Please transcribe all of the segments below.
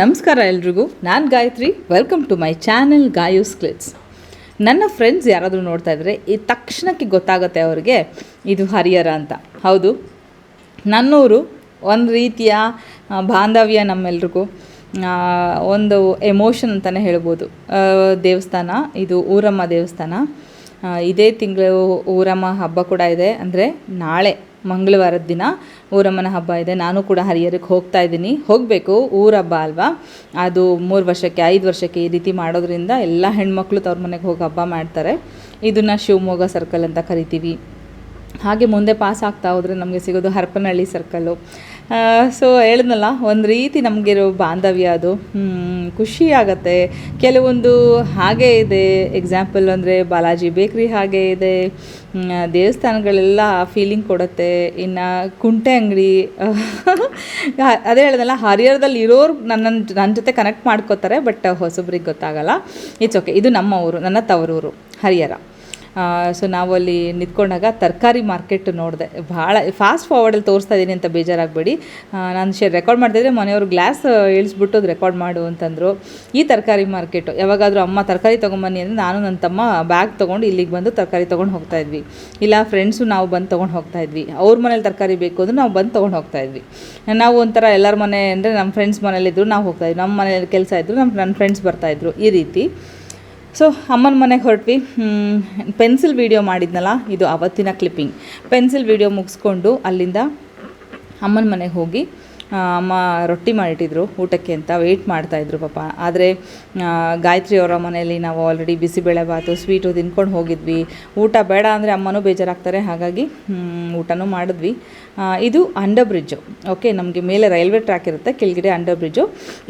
ನಮಸ್ಕಾರ ಎಲ್ರಿಗೂ. ನಾನು Gayathri. Welcome to my channel Gayus ಕ್ಲಿಟ್ಸ್ ನನ್ನ ಫ್ರೆಂಡ್ಸ್ ಯಾರಾದರೂ ನೋಡ್ತಾ ಇದ್ದರೆ ಈ ತಕ್ಷಣಕ್ಕೆ ಗೊತ್ತಾಗುತ್ತೆ ಅವ್ರಿಗೆ ಇದು ಹರಿಹರ ಅಂತ. ಹೌದು. ನನ್ನೂರು ಒಂದು ರೀತಿಯ ಬಾಂಧವ್ಯ ನಮ್ಮೆಲ್ರಿಗೂ ಒಂದು ಎಮೋಷನ್ ಅಂತಲೇ ಹೇಳ್ಬೋದು. ದೇವಸ್ಥಾನ, ಇದು ಊರಮ್ಮ ದೇವಸ್ಥಾನ. ಇದೇ ತಿಂಗಳು ಊರಮ್ಮ ಹಬ್ಬ ಕೂಡ ಇದೆ. ಅಂದರೆ ನಾಳೆ ಮಂಗಳವಾರದ ದಿನ ಊರಮ್ಮನ ಹಬ್ಬ ಇದೆ. ನಾನು ಕೂಡ ಹರಿಹರಕ್ಕೆ ಹೋಗ್ತಾ ಇದ್ದೀನಿ. ಹೋಗಬೇಕು, ಊರ ಹಬ್ಬ ಅಲ್ವಾ? ಅದು ಮೂರು ವರ್ಷಕ್ಕೆ, ಐದು ವರ್ಷಕ್ಕೆ ಈ ರೀತಿ ಮಾಡೋದ್ರಿಂದ ಎಲ್ಲ ಹೆಣ್ಮಕ್ಳು ತವ್ರ ಮನೆಗೆ ಹೋಗಿ ಹಬ್ಬ ಮಾಡ್ತಾರೆ. ಇದನ್ನು ಶಿವಮೊಗ್ಗ ಸರ್ಕಲ್ ಅಂತ ಕರಿತೀವಿ. ಹಾಗೆ ಮುಂದೆ ಪಾಸ್ ಆಗ್ತಾ ಹೋದರೆ ನಮಗೆ ಸಿಗೋದು ಹರಪನಹಳ್ಳಿ ಸರ್ಕಲ್ಲು. ಸೊ ಹೇಳಿದ್ನಲ್ಲ, ಒಂದು ರೀತಿ ನಮಗಿರೋ ಬಾಂಧವ್ಯ ಅದು. ಖುಷಿ ಆಗುತ್ತೆ. ಕೆಲವೊಂದು ಹಾಗೆ ಇದೆ. ಎಕ್ಸಾಂಪಲ್ ಅಂದರೆ ಬಾಲಾಜಿ ಬೇಕ್ರಿ ಹಾಗೆ ಇದೆ. ದೇವಸ್ಥಾನಗಳೆಲ್ಲ ಫೀಲಿಂಗ್ ಕೊಡುತ್ತೆ. ಇನ್ನು ಕುಂಟೆ ಅಂಗಡಿ ಅದೇ ಹೇಳಿದ್ನಲ್ಲ, ಹರಿಹರದಲ್ಲಿ ಇರೋರು ನನ್ನ ನನ್ನ ಜೊತೆ ಕನೆಕ್ಟ್ ಮಾಡ್ಕೋತಾರೆ ಬಟ್ ಹೊಸಬ್ರಿಗೆ ಗೊತ್ತಾಗಲ್ಲ. ಇಟ್ಸ್ ಓಕೆ ಇದು ನಮ್ಮ ಊರು, ನನ್ನ ತವರೂರು, ಹರಿಹರ. ಸೊ ನಾವು ಅಲ್ಲಿ ನಿಂತ್ಕೊಂಡಾಗ ತರಕಾರಿ ಮಾರ್ಕೆಟ್ ನೋಡಿದೆ. ಭಾಳ ಫಾಸ್ಟ್ ಫಾರ್ವರ್ಡಲ್ಲಿ ತೋರಿಸ್ತಾ ಇದ್ದೀನಿ ಅಂತ ಬೇಜಾರಾಗಬೇಡಿ. ನಾನು ಶೇ ರೆಕಾರ್ಡ್ ಮಾಡ್ತಿದ್ರೆ ಮನೆಯವರು ಗ್ಲಾಸ್ ಇಳಿಸ್ಬಿಟ್ಟು ಅದು ರೆಕಾರ್ಡ್ ಮಾಡು ಅಂತಂದರು. ಈ ತರಕಾರಿ ಮಾರ್ಕೆಟು ಯಾವಾಗಾದರೂ ಅಮ್ಮ ತರಕಾರಿ ತೊಗೊಂಬನ್ನಿ ಅಂದರೆ ನಾನು ನನ್ನ ತಮ್ಮ ಬ್ಯಾಗ್ ತೊಗೊಂಡು ಇಲ್ಲಿಗೆ ಬಂದು ತರಕಾರಿ ತೊಗೊಂಡು ಹೋಗ್ತಾ ಇದ್ವಿ. ಇಲ್ಲ ಫ್ರೆಂಡ್ಸು ನಾವು ಬಂದು ತೊಗೊಂಡು ಹೋಗ್ತಾ ಇದ್ವಿ. ಅವ್ರ ಮನೇಲಿ ತರಕಾರಿ ಬೇಕು ಅಂದರೆ ನಾವು ಬಂದು ತೊಗೊಂಡು ಹೋಗ್ತಾ ಇದ್ವಿ. ನಾವು ಒಂಥರ ಎಲ್ಲರ ಮನೆ ಅಂದರೆ ನಮ್ಮ ಫ್ರೆಂಡ್ಸ್ ಮನೇಲಿದ್ದರು ನಾವು ಹೋಗ್ತಾ ಇದ್ವಿ. ನಮ್ಮ ಮನೇಲಿ ಕೆಲಸ ಇದ್ದರು ನಮ್ಮ ನನ್ನ ಫ್ರೆಂಡ್ಸ್ ಬರ್ತಾಯಿದ್ರು ಈ ರೀತಿ. ಸೊ ಅಮ್ಮನ ಮನೆಗೆ ಹೊರಟ್ವಿ. ಪೆನ್ಸಿಲ್ ವೀಡಿಯೋ ಮಾಡಿದ್ನಲ್ಲ, ಇದು ಅವತ್ತಿನ ಕ್ಲಿಪ್ಪಿಂಗ್. ಪೆನ್ಸಿಲ್ ವೀಡಿಯೋ ಮುಗಿಸ್ಕೊಂಡು ಅಲ್ಲಿಂದ ಅಮ್ಮನ ಮನೆಗೆ ಹೋಗಿ ಅಮ್ಮ ರೊಟ್ಟಿ ಮಾಡಿಟ್ಟಿದ್ರು ಊಟಕ್ಕೆ ಅಂತ ವೆಯ್ಟ್ ಮಾಡ್ತಾಯಿದ್ರು ಪಾಪ. ಆದರೆ ಗಾಯತ್ರಿ ಅವರ ಮನೆಯಲ್ಲಿ ನಾವು ಆಲ್ರೆಡಿ ಬಿಸಿಬೇಳೆ ಭಾತು ಸ್ವೀಟು ತಿನ್ಕೊಂಡು ಹೋಗಿದ್ವಿ. ಊಟ ಬೇಡ ಅಂದರೆ ಅಮ್ಮನೂ ಬೇಜಾರಾಗ್ತಾರೆ, ಹಾಗಾಗಿ ಊಟನೂ ಮಾಡಿದ್ವಿ. ಇದು ಅಂಡರ್ ಬ್ರಿಡ್ಜು ಓಕೆ ನಮಗೆ ಮೇಲೆ ರೈಲ್ವೆ ಟ್ರ್ಯಾಕ್ ಇರುತ್ತೆ, ಕೆಳಗಡೆ ಅಂಡರ್ ಬ್ರಿಡ್ಜು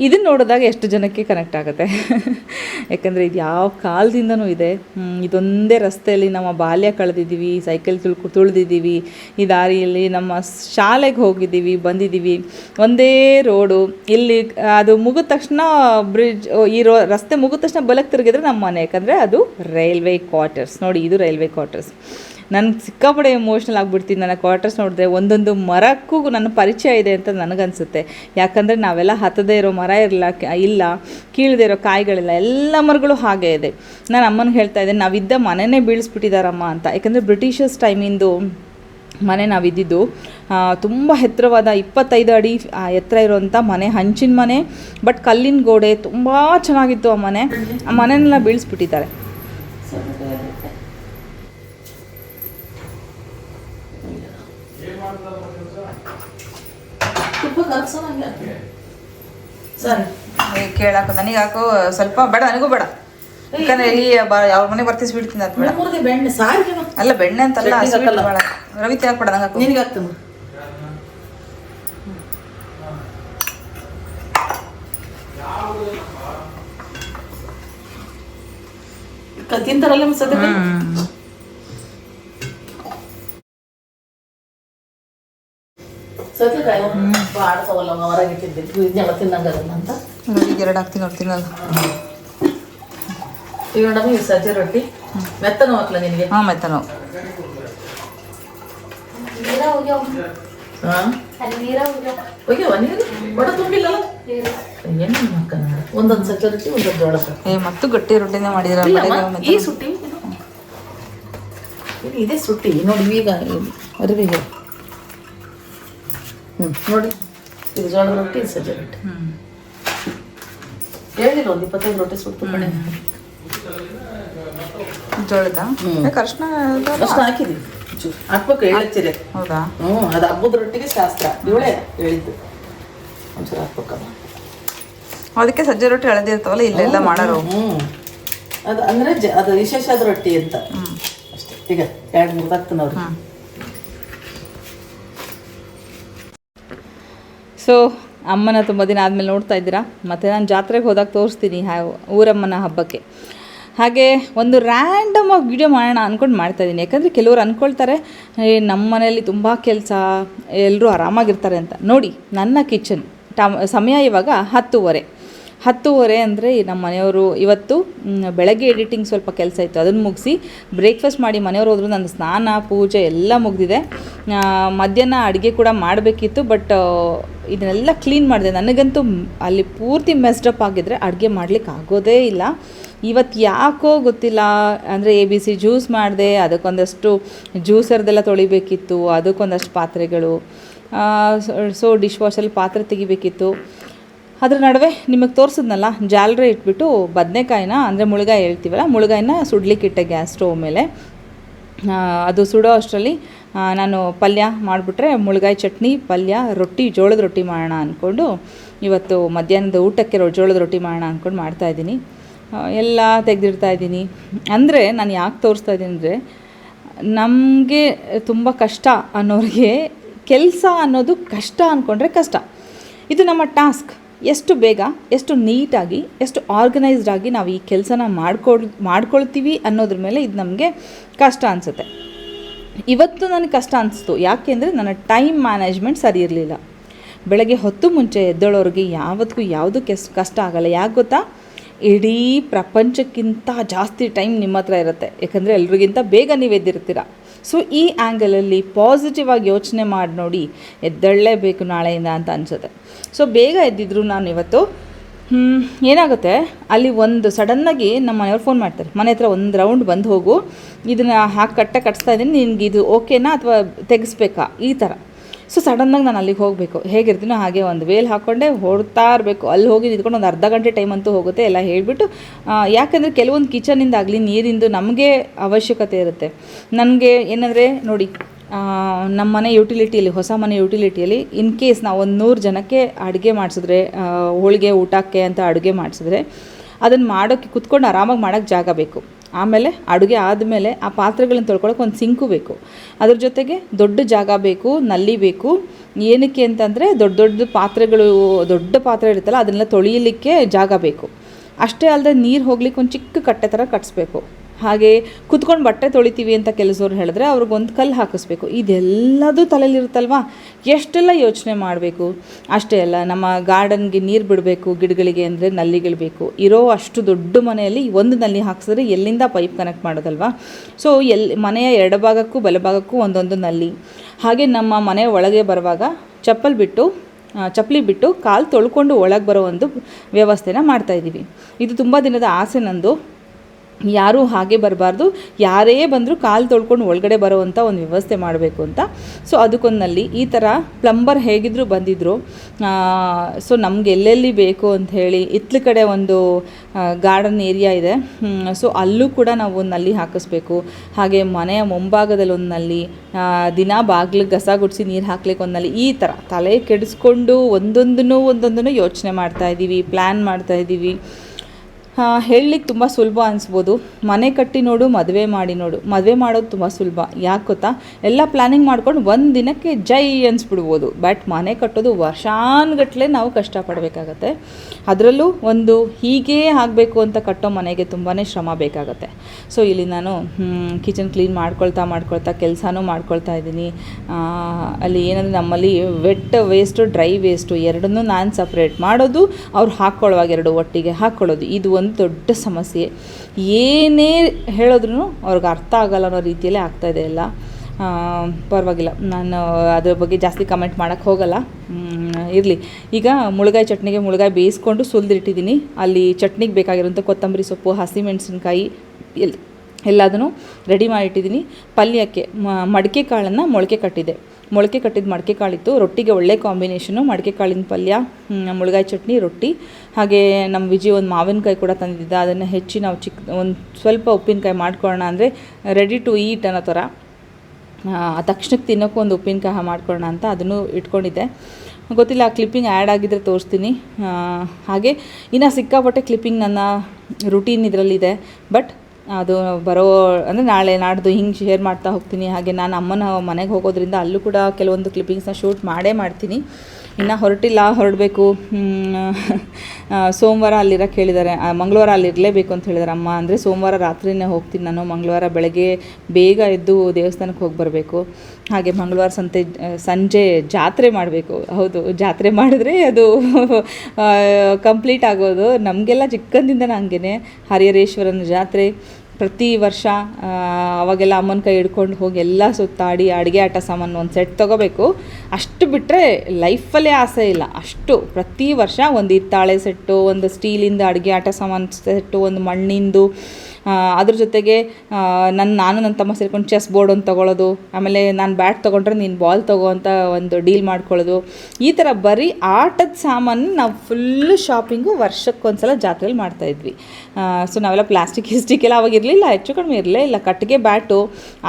ಇದನ್ನು ನೋಡಿದಾಗ ಎಷ್ಟು ಜನಕ್ಕೆ ಕನೆಕ್ಟ್ ಆಗುತ್ತೆ? ಯಾಕಂದರೆ ಇದು ಯಾವ ಕಾಲದಿಂದನೂ ಇದೆ. ಇದೊಂದೇ ರಸ್ತೆಯಲ್ಲಿ ನಮ್ಮ ಬಾಲ್ಯ ಕಳೆದಿದ್ದೀವಿ ಸೈಕಲ್ ತುಳ್ಕು ತುಳಿದಿದ್ದೀವಿ, ಈ ದಾರಿಯಲ್ಲಿ ನಮ್ಮ ಶಾಲೆಗೆ ಹೋಗಿದ್ದೀವಿ, ಬಂದಿದ್ದೀವಿ. ಒಂದೇ ರೋಡು ಇಲ್ಲಿ ಅದು ಮುಗಿದ ತಕ್ಷಣ ಬ್ರಿಡ್ಜ್ ಈ ರೋ ರಸ್ತೆ ಮುಗಿದ ತಕ್ಷಣ ಬಲಕ್ಕೆ ತಿರುಗಿದ್ರೆ ನಮ್ಮ ಮನೆ ಯಾಕಂದರೆ ಅದು ರೈಲ್ವೆ ಕ್ವಾರ್ಟರ್ಸ್ ನೋಡಿ, ಇದು ರೈಲ್ವೆ ಕ್ವಾರ್ಟರ್ಸ್ ನನಗೆ ಸಿಕ್ಕಾಪಡೆ ಎಮೋಷ್ನಲ್ ಆಗಿಬಿಡ್ತೀನಿ, ನನ್ನ ಕ್ವಾರ್ಟರ್ಸ್ ನೋಡಿದ್ರೆ ಒಂದೊಂದು ಮರಕ್ಕೂ ನನ್ನ ಪರಿಚಯ ಇದೆ ಅಂತ ನನಗನ್ಸುತ್ತೆ. ಯಾಕಂದರೆ ನಾವೆಲ್ಲ ಹತ್ತದೇ ಇರೋ ಮರ ಇರಲ್ಲ ಇಲ್ಲ, ಕೀಳದೇ ಇರೋ ಕಾಯಿಗಳಿಲ್ಲ, ಎಲ್ಲ ಮರಗಳು ಹಾಗೆ ಇದೆ. ನಾನು ಅಮ್ಮನಿಗೆ ಹೇಳ್ತಾ ಇದ್ದೆ, ನಾವಿದ್ದ ಮನೆನೇ ಬೀಳಿಸ್ಬಿಟ್ಟಿದಾರಮ್ಮ ಅಂತ. ಯಾಕಂದರೆ ಬ್ರಿಟಿಷರ್ಸ್ ಟೈಮಿಂದು ಮನೆ ನಾವಿದ್ದಿದ್ದು ತುಂಬ ಎತ್ತರವಾದ ಇಪ್ಪತ್ತೈದು ಅಡಿ ಎತ್ತರ ಇರುವಂಥ ಮನೆ, ಹಂಚಿನ ಮನೆ ಬಟ್ ಕಲ್ಲಿನ ಗೋಡೆ ತುಂಬ ಚೆನ್ನಾಗಿತ್ತು ಆ ಮನೆ. ಆ ಮನೆನೆಲ್ಲ ಬೀಳಿಸ್ಬಿಟ್ಟಿದ್ದಾರೆ. ಸರಿ. ಕೇಳಾಕ ನನಗೆ ಯಾಕೋ ಸ್ವಲ್ಪ ಬೇಡ ನನಗೂ ಬೇಡ. ಯಾಕಂದ್ರೆ ಈ ಅವ್ರ ಮನೆ ಬರ್ತೀವಿ ಸ್ವೀಟ್ ಬೇಡ ಮುರ್ದಿ ಬೆಣ್ಣೆ ಸಾರಿ ಅಲ್ಲ ಬೆಣ್ಣೆ ಅಂತಲ್ಲ ರವಿ ತಿನ್ನಕ್ ಬೇಡ ನಂಗೆ ನಿನಗೆ ಆಗ್ತದೆ ತಿಂತಾರಲ್ಲ ಸದ್ಯಕ್ಕೆ? ಸೌತೆಕಾಯಿ ಬಾಡ್ಸವಲ್ಲ ಹೊರಗೆ ಇಟ್ಟಿದ್ದೆ ಇದನ್ನೆಲ್ಲ ತಿನ್ನಂಗಲ್ಲ ಅಂತ? ಎರಡು ಹಾಕ್ತೀನಿ ಅವ್ರು ತಿನ್ನಲ್ಲ. ಈಗ ಈ ಸಜ್ಜೆ ರೊಟ್ಟಿ. ಮೆತ್ತನ ಹಾಕ್ಲ ನಿನಗೆ? ಹಾಂ ಮತ್ತೆ ನಾವು. ಹಾ? ಹೋಗ್ಯವ? ನೀರು? ಒಡ ತುಂಬಿಲ್ಲಲ್ಲ? ಏನು ಮಕ್ಕನ ಒಂದೊಂದು ಸಜ್ಜೆ ರೊಟ್ಟಿ ಒಂದೊಂದು ಜೋಳ ರೊಟ್ಟಿ. ಏ ಮತ್ತು ಗಟ್ಟಿ ರೊಟ್ಟಿನೇ ಮಾಡಿದ್ರ ಈ ಸುಟ್ಟಿ. ಇದು. ಸುಟ್ಟಿ. ನೋಡಿ ಈಗ ಅರಿವಿಗೆ. ನೋಡಿ. ಇದು ಜೋಳದ ರೊಟ್ಟಿ ಇದು ಸಜ್ಜೆ ರೊಟ್ಟಿ. ಹೇಳಿಲ್ಲ ಒಂದು ಇಪ್ಪತ್ತೈದು ರೊಟ್ಟಿ ಸುಟ್ಟು ಕಡೆ ಜೋಳದ? ಅರ್ಶಿನ ಅಷ್ಟು ಹಾಕಿದ್ದೀವಿ ಹಾಕ್ಬೇಕು ಹೇಳಿರ್ತೀರಿ ಹೌದಾ? ಹ್ಞೂ ಅದು ಹಬ್ಬದ ರೊಟ್ಟಿಗೆ ಶಾಸ್ತ್ರ. ಇವಳೇ ಹೇಳಿದ್ದು. ಒಂಚೂರು ಹಾಕ್ಬೇಕಲ್ಲ ಅದಕ್ಕೆ ಸಜ್ಜೆ ರೊಟ್ಟಿ ಹಳದಿ ಇರ್ತಾವಲ್ಲ ಇಲ್ಲೆಲ್ಲ ಮಾಡೋರು. ಹ್ಞೂ ಅದು ಅಂದರೆ ಅದು ವಿಶೇಷದ ರೊಟ್ಟಿ ಅಂತ. ಅಷ್ಟೇ. ಈಗ ಎರಡು ಮೂರು ಹಾಕ್ತಾನೆ ಅಮ್ಮನ ತುಂಬ ದಿನ ಆದಮೇಲೆ ನೋಡ್ತಾ ಇದ್ದೀರಾ? ಮತ್ತು ನಾನು ಜಾತ್ರೆಗೆ ಹೋದಾಗ ತೋರಿಸ್ತೀನಿ ಊರಮ್ಮನ ಹಬ್ಬಕ್ಕೆ. ಹಾಗೆ ಒಂದು ರ್ಯಾಂಡಮ್ ಆಗಿ ವಿಡಿಯೋ ಮಾಡೋಣ ಅಂದ್ಕೊಂಡು ಮಾಡ್ತಾಯಿದ್ದೀನಿ ಯಾಕಂದರೆ ಕೆಲವರು ಅಂದ್ಕೊಳ್ತಾರೆ ನಮ್ಮ ಮನೆಯಲ್ಲಿ ತುಂಬ ಕೆಲಸ ಎಲ್ಲರೂ ಆರಾಮಾಗಿರ್ತಾರೆ ಅಂತ. ನೋಡಿ, ನನ್ನ ಕಿಚನ್ ಟಮ್, ಸಮಯ ಇವಾಗ ಹತ್ತುವರೆ. ಹತ್ತುವರೆ ಅಂದರೆ ನಮ್ಮ ಮನೆಯವರು ಇವತ್ತು ಬೆಳಗ್ಗೆ ಎಡಿಟಿಂಗ್ ಸ್ವಲ್ಪ ಕೆಲಸ ಇತ್ತು. ಅದನ್ನು ಮುಗಿಸಿ ಬ್ರೇಕ್ಫಾಸ್ಟ್ ಮಾಡಿ ಮನೆಯವರು ಹೋದ್ರು. ನನ್ನ ಸ್ನಾನ, ಪೂಜೆ ಎಲ್ಲ ಮುಗಿದಿದೆ. ಮಧ್ಯಾಹ್ನ ಅಡುಗೆ ಕೂಡ ಮಾಡಬೇಕಿತ್ತು ಬಟ್ ಇದನ್ನೆಲ್ಲ ಕ್ಲೀನ್ ಮಾಡಿದೆ. ನನಗಂತೂ ಅಲ್ಲಿ ಪೂರ್ತಿ ಮೆಸ್ಡಪ್ ಆಗಿದ್ರೆ ಅಡುಗೆ ಮಾಡ್ಲಿಕ್ಕೆ ಆಗೋದೇ ಇಲ್ಲ. ಇವತ್ತು ಯಾಕೋ ಗೊತ್ತಿಲ್ಲ. ಅಂದರೆ ಎ ಬಿ ಸಿ ಜ್ಯೂಸ್ ಮಾಡಿದೆ. ಅದಕ್ಕೊಂದಷ್ಟು ಜ್ಯೂಸರ್ದೆಲ್ಲ ತೊಳಿಬೇಕಿತ್ತು. ಅದಕ್ಕೊಂದಷ್ಟು ಪಾತ್ರೆಗಳು. ಸೊ ಡಿಶ್ ವಾಶಲ್ಲಿ ಪಾತ್ರೆ ತೆಗಿಬೇಕಿತ್ತು. ಅದ್ರ ನಡುವೆ ನಿಮಗೆ ತೋರಿಸಿದ್ನಲ್ಲ, ಜಾಲರಿ ಇಟ್ಬಿಟ್ಟು ಬದನೆಕಾಯಿನ, ಅಂದರೆ ಮುಳುಗಾಯಿ ಹೇಳ್ತೀವಲ್ಲ, ಮುಳುಗಾಯಿನ ಸುಡ್ಲಿಕ್ಕಿಟ್ಟೆ ಗ್ಯಾಸ್ ಸ್ಟವ್ ಮೇಲೆ. ಅದು ಸುಡೋ ಅಷ್ಟರಲ್ಲಿ ನಾನು ಪಲ್ಯ ಮಾಡಿಬಿಟ್ರೆ ಮುಳುಗಾಯಿ ಚಟ್ನಿ, ಪಲ್ಯ, ರೊಟ್ಟಿ, ಜೋಳದ ರೊಟ್ಟಿ ಮಾಡೋಣ ಅಂದ್ಕೊಂಡು ಇವತ್ತು ಮಧ್ಯಾಹ್ನದ ಊಟಕ್ಕೆ ಜೋಳದ ರೊಟ್ಟಿ ಮಾಡೋಣ ಅಂದ್ಕೊಂಡು ಮಾಡ್ತಾಯಿದ್ದೀನಿ ಎಲ್ಲ ತೆಗೆದಿಡ್ತಾ ಇದ್ದೀನಿ. ಅಂದರೆ ನಾನು ಯಾಕೆ ತೋರಿಸ್ತಾ ಇದ್ದೀನಿ ಅಂದರೆ, ನಮಗೆ ತುಂಬ ಕಷ್ಟ ಅನ್ನೋರಿಗೆ ಕೆಲಸ ಅನ್ನೋದು ಕಷ್ಟ ಅಂದ್ಕೊಂಡ್ರೆ ಕಷ್ಟ. ಇದು ನಮ್ಮ ಟಾಸ್ಕ್. ಎಷ್ಟು ಬೇಗ, ಎಷ್ಟು ನೀಟಾಗಿ, ಎಷ್ಟು ಆರ್ಗನೈಸ್ಡ್ ಆಗಿ ನಾವು ಈ ಕೆಲಸನ ಮಾಡ್ಕೊಳ್, ಮಾಡ್ಕೊಳ್ತೀವಿ ಅನ್ನೋದ್ರ ಮೇಲೆ ಇದು ನಮಗೆ ಕಷ್ಟ ಅನಿಸುತ್ತೆ. ಇವತ್ತು ನನಗೆ ಕಷ್ಟ ಅನಿಸ್ತು. ಯಾಕೆಂದರೆ ನನ್ನ ಟೈಮ್ ಮ್ಯಾನೇಜ್ಮೆಂಟ್ ಸರಿ ಇರಲಿಲ್ಲ. ಬೆಳಗ್ಗೆ ಹೊತ್ತು ಮುಂಚೆ ಎದ್ದೇಳೋರಿಗೆ ಯಾವತ್ತಿಗೂ ಯಾವುದೂ ಕೆಸ್, ಕಷ್ಟ ಆಗಲ್ಲ. ಯಾಕೆ ಗೊತ್ತಾ? ಇಡೀ ಪ್ರಪಂಚಕ್ಕಿಂತ ಜಾಸ್ತಿ ಟೈಮ್ ನಿಮ್ಮ ಹತ್ರ ಇರುತ್ತೆ. ಯಾಕಂದರೆ ಎಲ್ರಿಗಿಂತ ಬೇಗ ನೀವು ಎದ್ದಿರ್ತೀರ. ಸೊ ಈ ಆ್ಯಂಗಲಲ್ಲಿ ಪಾಸಿಟಿವ್ ಆಗಿ ಯೋಚನೆ ಮಾಡಿ ನೋಡಿ ಎದ್ದೇಳಲೇಬೇಕು ನಾಳೆಯಿಂದ ಅಂತ ಅನಿಸುತ್ತೆ. ಸೊ ಬೇಗ ಎದ್ದಿದ್ರು ನಾನು ಇವತ್ತು. ಏನಾಗುತ್ತೆ? ಅಲ್ಲಿ ಒಂದು ಸಡನ್ನಾಗಿ ನಮ್ಮ ಮನೆಯವ್ರು ಫೋನ್ ಮಾಡ್ತಾರೆ. ಮನೆ ಹತ್ರ ಒಂದು ರೌಂಡ್ ಬಂದು ಹೋಗು. ಇದನ್ನು ಹಾಕಿ, ಕಟ್ಟ, ಕಟ್ಸ್ತಾ ಇದ್ದೀನಿ. ನಿನಗೆ ಇದು ಓಕೆನಾ ಅಥವಾ ತೆಗೆಸ್ಬೇಕಾ? ಈ ಥರ ಸೊ ಸಡನ್ನಾಗಿ ನಾನು ಅಲ್ಲಿಗೆ ಹೋಗಬೇಕು. ಹೇಗಿರ್ತೀನೋ ಹಾಗೆ ಒಂದು ವೇಲ್ ಹಾಕ್ಕೊಂಡೆ ಹೊಡ್ತಾ ಇರಬೇಕು. ಅಲ್ಲಿ ಹೋಗಿ ನಿಂತ್ಕೊಂಡು ಒಂದು ಅರ್ಧ ಗಂಟೆ ಟೈಮ್ ಅಂತೂ ಹೋಗುತ್ತೆ ಎಲ್ಲ ಹೇಳಿಬಿಟ್ಟು. ಯಾಕೆಂದರೆ ಕೆಲವೊಂದು ಕಿಚನಿಂದಾಗಲಿ ನೀರಿಂದು ನಮಗೆ ಅವಶ್ಯಕತೆ ಇರುತ್ತೆ. ನನಗೆ ಏನಂದರೆ ನೋಡಿ ನಮ್ಮ ಮನೆ ಯುಟಿಲಿಟಿಯಲ್ಲಿ ಹೊಸ ಮನೆ ಯುಟಿಲಿಟಿಯಲ್ಲಿ ಇನ್ ಕೇಸ್ ನಾವು ಒಂದು ನೂರು ಜನಕ್ಕೆ ಅಡುಗೆ ಮಾಡಿಸಿದ್ರೆ ಹೋಳಿಗೆ, ಊಟಕ್ಕೆ ಅಂತ ಅಡುಗೆ ಮಾಡಿಸಿದ್ರೆ ಅದನ್ನು ಮಾಡೋಕ್ಕೆ ಕುತ್ಕೊಂಡು ಆರಾಮಾಗಿ ಮಾಡೋಕ್ಕೆ ಜಾಗ ಬೇಕು. ಆಮೇಲೆ ಅಡುಗೆ ಆದಮೇಲೆ ಆ ಪಾತ್ರೆಗಳನ್ನ ತೊಳ್ಕೊಳಕ್ಕೆ ಒಂದು ಸಿಂಕು ಬೇಕು. ಅದ್ರ ಜೊತೆಗೆ ದೊಡ್ಡ ಜಾಗ ಬೇಕು, ನಲ್ಲಿ ಬೇಕು. ಏನಕ್ಕೆ ಅಂತಂದರೆ ದೊಡ್ಡ ದೊಡ್ಡ ಪಾತ್ರೆಗಳು, ದೊಡ್ಡ ಪಾತ್ರೆ ಇರುತ್ತಲ್ಲ, ಅದನ್ನೆಲ್ಲ ತೊಳೆಯಲಿಕ್ಕೆ ಜಾಗ ಬೇಕು. ಅಷ್ಟೇ ಅಲ್ಲದೆ ನೀರು ಹೋಗ್ಲಿಕ್ಕೆ ಒಂದು ಚಿಕ್ಕ ಕಟ್ಟೆ ಥರ ಕಟ್ಟಿಸ್ಬೇಕು ಹಾಗೆ ಕುತ್ಕೊಂಡು ಬಟ್ಟೆ ತೊಳಿತೀವಿ ಅಂತ ಕೆಲಸವ್ರು ಹೇಳಿದ್ರೆ ಅವ್ರಿಗೊಂದು ಕಲ್ಲು ಹಾಕಿಸ್ಬೇಕು. ಇದೆಲ್ಲದೂ ತಲೆಯಲ್ಲಿರುತ್ತಲ್ವಾ ಎಷ್ಟೆಲ್ಲ ಯೋಚನೆ ಮಾಡಬೇಕು? ಅಷ್ಟೇ ಅಲ್ಲ, ನಮ್ಮ ಗಾರ್ಡನ್ಗೆ ನೀರು ಬಿಡಬೇಕು, ಗಿಡಗಳಿಗೆ ಅಂದರೆ ನಲ್ಲಿಗಳು ಬೇಕು. ಇರೋ ಅಷ್ಟು ದೊಡ್ಡ ಮನೆಯಲ್ಲಿ ಒಂದು ನಲ್ಲಿ ಹಾಕಿಸಿದ್ರೆ ಎಲ್ಲಿಂದ ಪೈಪ್ ಕನೆಕ್ಟ್ ಮಾಡೋದಲ್ವಾ? ಸೊ ಎಲ್ಲಿ ಮನೆಯ ಎಡಭಾಗಕ್ಕೂ ಬಲಭಾಗಕ್ಕೂ ಒಂದೊಂದು ನಲ್ಲಿ. ಹಾಗೆ ನಮ್ಮ ಮನೆಯ ಒಳಗೆ ಬರುವಾಗ ಚಪ್ಪಲ್ ಬಿಟ್ಟು ಚಪ್ಪಲಿ ಬಿಟ್ಟು ಕಾಲು ತೊಳ್ಕೊಂಡು ಒಳಗೆ ಬರೋ ಒಂದು ವ್ಯವಸ್ಥೆನ ಮಾಡ್ತಾಯಿದ್ದೀವಿ ಇದು ತುಂಬ ದಿನದ ಆಸೆ ನಂದು. ಯಾರೂ ಹಾಗೆ ಬರಬಾರ್ದು. ಯಾರೇ ಬಂದರೂ ಕಾಲು ತೊಳ್ಕೊಂಡು ಒಳಗಡೆ ಬರೋವಂಥ ಒಂದು ವ್ಯವಸ್ಥೆ ಮಾಡಬೇಕು ಅಂತ. ಸೊ ಅದಕ್ಕೊಂದಲ್ಲಿ ಈ ಥರ ಪ್ಲಂಬರ್ ಹೇಗಿದ್ದರೂ ಬಂದಿದ್ದರು ಸೊ, ನಮ್ಗೆ ಎಲ್ಲೆಲ್ಲಿ ಬೇಕು ಅಂತ ಹೇಳಿ ಇತ್ಲ ಕಡೆ ಒಂದು ಗಾರ್ಡನ್ ಏರಿಯಾ ಇದೆ. ಸೊ, ಅಲ್ಲೂ ಕೂಡ ನಾವು ನಲ್ಲಿ ಹಾಕಿಸ್ಬೇಕು. ಹಾಗೆ ಮನೆಯ ಮುಂಭಾಗದಲ್ಲಿ ಒಂದು ನಲ್ಲಿ ದಿನ ಬಾಗಿಲು ಗಸ ಗುಡಿಸಿ ನೀರು ಹಾಕ್ಲಿಕ್ಕೆ ಒಂದು ಈ ಥರ ತಲೆ ಕೆಡಿಸ್ಕೊಂಡು ಒಂದೊಂದನ್ನು ಒಂದೊಂದನ್ನು ಯೋಚನೆ ಮಾಡ್ತಾ ಇದ್ದೀವಿ ಪ್ಲ್ಯಾನ್ ಮಾಡ್ತಾ ಇದ್ದೀವಿ. ಹೇಳಲಿಕ್ಕೆ ತುಂಬ ಸುಲಭ ಅನಿಸ್ಬೋದು. ಮನೆ ಕಟ್ಟಿ ನೋಡು, ಮದುವೆ ಮಾಡಿ ನೋಡು. ಮದುವೆ ಮಾಡೋದು ತುಂಬ ಸುಲಭ. ಯಾಕೆ ಗೊತ್ತಾ? ಎಲ್ಲ ಪ್ಲ್ಯಾನಿಂಗ್ ಮಾಡ್ಕೊಂಡು ಒಂದು ದಿನಕ್ಕೆ ಜೈ ಅನ್ಸ್ಬಿಡ್ಬೋದು. ಬಟ್ ಮನೆ ಕಟ್ಟೋದು ವರ್ಷಾನುಗಟ್ಟಲೆ ನಾವು ಕಷ್ಟಪಡಬೇಕಾಗತ್ತೆ. ಅದರಲ್ಲೂ ಒಂದು ಹೀಗೇ ಆಗಬೇಕು ಅಂತ ಕಟ್ಟೋ ಮನೆಗೆ ತುಂಬಾ ಶ್ರಮ ಬೇಕಾಗತ್ತೆ. ಸೊ ಇಲ್ಲಿ ನಾನು ಕಿಚನ್ ಕ್ಲೀನ್ ಮಾಡ್ಕೊಳ್ತಾ ಮಾಡ್ಕೊಳ್ತಾ ಕೆಲಸನೂ ಮಾಡ್ಕೊಳ್ತಾ ಇದ್ದೀನಿ. ಅಲ್ಲಿ ಏನಂದರೆ ನಮ್ಮಲ್ಲಿ ವೆಟ್ ವೇಸ್ಟು ಡ್ರೈ ವೇಸ್ಟು ಎರಡನ್ನೂ ನಾನು ಸಪ್ರೇಟ್ ಮಾಡೋದು, ಅವ್ರು ಹಾಕ್ಕೊಳ್ಳುವಾಗ ಎರಡು ಒಟ್ಟಿಗೆ ಹಾಕ್ಕೊಳ್ಳೋದು. ಇದು ಒಂದು ದೊಡ್ಡ ಸಮಸ್ಯೆ. ಏನೇ ಹೇಳಿದ್ರು ಅವ್ರಿಗೆ ಅರ್ಥ ಆಗಲ್ಲ ಅನ್ನೋ ರೀತಿಯಲ್ಲೇ ಆಗ್ತಾಯಿದೆ ಎಲ್ಲ. ಪರವಾಗಿಲ್ಲ. ನಾನು ಅದ್ರ ಬಗ್ಗೆ ಜಾಸ್ತಿ ಕಮೆಂಟ್ ಮಾಡೋಕ್ಕೆ ಹೋಗಲ್ಲ. ಇರಲಿ. ಈಗ ಮುಳುಗಾಯಿ ಚಟ್ನಿಗೆ ಮುಳುಗಾಯಿ ಬೇಯಿಸ್ಕೊಂಡು ಸುಲಿದಿಟ್ಟಿದ್ದೀನಿ. ಅಲ್ಲಿ ಚಟ್ನಿಗೆ ಬೇಕಾಗಿರುವಂಥ ಕೊತ್ತಂಬರಿ ಸೊಪ್ಪು ಹಸಿಮೆಣಸಿನ್ಕಾಯಿ ಎಲ್ಲಿ ಎಲ್ಲದನ್ನು ರೆಡಿ ಮಾಡಿಟ್ಟಿದ್ದೀನಿ. ಪಲ್ಯಕ್ಕೆ ಮಡಿಕೆ ಕಾಳನ್ನು ಮೊಳಕೆ ಕಟ್ಟಿದೆ. ಮೊಳಕೆ ಕಟ್ಟಿದ ಮಡಿಕೆ ಕಾಳಿತ್ತು. ರೊಟ್ಟಿಗೆ ಒಳ್ಳೆ ಕಾಂಬಿನೇಷನು ಮಡಿಕೆ ಕಾಳಿನ ಪಲ್ಯ ಮುಳುಗಾಯಿ ಚಟ್ನಿ, ರೊಟ್ಟಿ. ಹಾಗೆ ನಮ್ಮ ವಿಜಿ ಒಂದು ಮಾವಿನಕಾಯಿ ಕೂಡ ತಂದಿದ್ದ ಅದನ್ನು ಹೆಚ್ಚಿ ನಾವು ಚಿಕ್ಕ ಒಂದು ಸ್ವಲ್ಪ ಉಪ್ಪಿನಕಾಯಿ ಮಾಡ್ಕೊಳ್ಳೋಣ ಅಂದರೆ ರೆಡಿ ಟು ಈಟ್ ಅನ್ನೋ ಥರ ತಕ್ಷಣಕ್ಕೆ ತಿನ್ನೋಕ್ಕೂ ಒಂದು ಉಪ್ಪಿನಕಾಯಿ ಮಾಡ್ಕೊಳ್ಳೋಣ ಅಂತ ಅದನ್ನು ಇಟ್ಕೊಂಡಿದ್ದೆ. ಗೊತ್ತಿಲ್ಲ, ಆ ಕ್ಲಿಪ್ಪಿಂಗ್ ಆ್ಯಡ್ ಆಗಿದ್ದರೆ ತೋರಿಸ್ತೀನಿ. ಹಾಗೆ ಇನ್ನು ಸಿಕ್ಕಾಪಟ್ಟೆ ಕ್ಲಿಪ್ಪಿಂಗ್ ನನ್ನ ರುಟೀನ್ ಇದರಲ್ಲಿದೆ. ಬಟ್ ಅದು ಬರೋ, ಅಂದರೆ ನಾಳೆ ನಾಡ್ದು ಹಿಂಗೆ ಶೇರ್ ಮಾಡ್ತಾ ಹೋಗ್ತೀನಿ. ಹಾಗೆ ನಾನು ಅಮ್ಮನ ಮನೆಗೆ ಹೋಗೋದ್ರಿಂದ ಅಲ್ಲೂ ಕೂಡ ಕೆಲವೊಂದು ಕ್ಲಿಪ್ಪಿಂಗ್ಸ್ನ ಶೂಟ್ ಮಾಡೇ ಮಾಡ್ತೀನಿ. ಇನ್ನು ಹೊರಟಿಲ್ಲ, ಹೊರಡಬೇಕು. ಸೋಮವಾರ ಅಲ್ಲಿರೋಕ್ಕೆ ಹೇಳಿದ್ದಾರೆ ಮಂಗಳವಾರ ಅಲ್ಲಿ ಇರಲೇಬೇಕು ಅಂತ ಹೇಳಿದ್ದಾರೆ ಅಮ್ಮ. ಅಂದರೆ ಸೋಮವಾರ ರಾತ್ರಿನೇ ಹೋಗ್ತೀನಿ ನಾನು. ಮಂಗಳವಾರ ಬೆಳಗ್ಗೆ ಬೇಗ ಎದ್ದು ದೇವಸ್ಥಾನಕ್ಕೆ ಹೋಗಿ ಬರಬೇಕು. ಹಾಗೆ ಮಂಗಳವಾರ ಸಂತೆ ಸಂಜೆ ಜಾತ್ರೆ ಮಾಡಬೇಕು. ಹೌದು, ಜಾತ್ರೆ ಮಾಡಿದ್ರೆ ಅದು ಕಂಪ್ಲೀಟ್ ಆಗೋದು. ನಮಗೆಲ್ಲ ಚಿಕ್ಕಂದಿಂದ ಹಂಗೆ ಹರಿಹರೇಶ್ವರನ ಜಾತ್ರೆ. ಪ್ರತಿ ವರ್ಷ ಅವಾಗೆಲ್ಲ ಅಮ್ಮನ ಕೈ ಹಿಡ್ಕೊಂಡು ಹೋಗಿ ಎಲ್ಲ ಸುತ್ತಾಡಿ, ಅಡುಗೆ ಆಟ ಸಾಮಾನು ಒಂದು ಸೆಟ್ ತೊಗೋಬೇಕು. ಅಷ್ಟು ಬಿಟ್ಟರೆ ಲೈಫಲ್ಲೇ ಆಸೆ ಇಲ್ಲ. ಅಷ್ಟು ಪ್ರತಿ ವರ್ಷ ಒಂದು ಹಿತ್ತಾಳೆ ಸೆಟ್ಟು ಒಂದು ಸ್ಟೀಲಿಂದ ಅಡುಗೆ ಆಟ ಸಾಮಾನು ಸೆಟ್ಟು ಒಂದು ಮಣ್ಣಿಂದು ಅದ್ರ ಜೊತೆಗೆ ನನ್ನ ನಾನು ನನ್ನ ತಮ್ಮ ಸೇರ್ಕೊಂಡು ಚೆಸ್ ಬೋರ್ಡ್ ಒಂದು ತೊಗೊಳೋದು, ಆಮೇಲೆ ನಾನು ಬ್ಯಾಟ್ ತೊಗೊಂಡ್ರೆ ನೀನು ಬಾಲ್ ತಗೋ ಅಂತ ಒಂದು ಡೀಲ್ ಮಾಡ್ಕೊಳ್ಳೋದು. ಈ ಥರ ಬರೀ ಆಟದ ಸಾಮಾನು ನಾವು ಫುಲ್ಲು ಶಾಪಿಂಗು ವರ್ಷಕ್ಕೊಂದ್ಸಲ ಜಾತ್ರೆಯಲ್ಲಿ ಮಾಡ್ತಾಯಿದ್ವಿ ಸೊ ನಾವೆಲ್ಲ ಪ್ಲಾಸ್ಟಿಕ್ ಹಿಸ್ಟಿಕ್ ಎಲ್ಲ ಅವಾಗ ಇರಲಿಲ್ಲ, ಹೆಚ್ಚು ಕಡಿಮೆ ಇರಲೇ ಇಲ್ಲ. ಕಟ್ಟಿಗೆ ಬ್ಯಾಟು,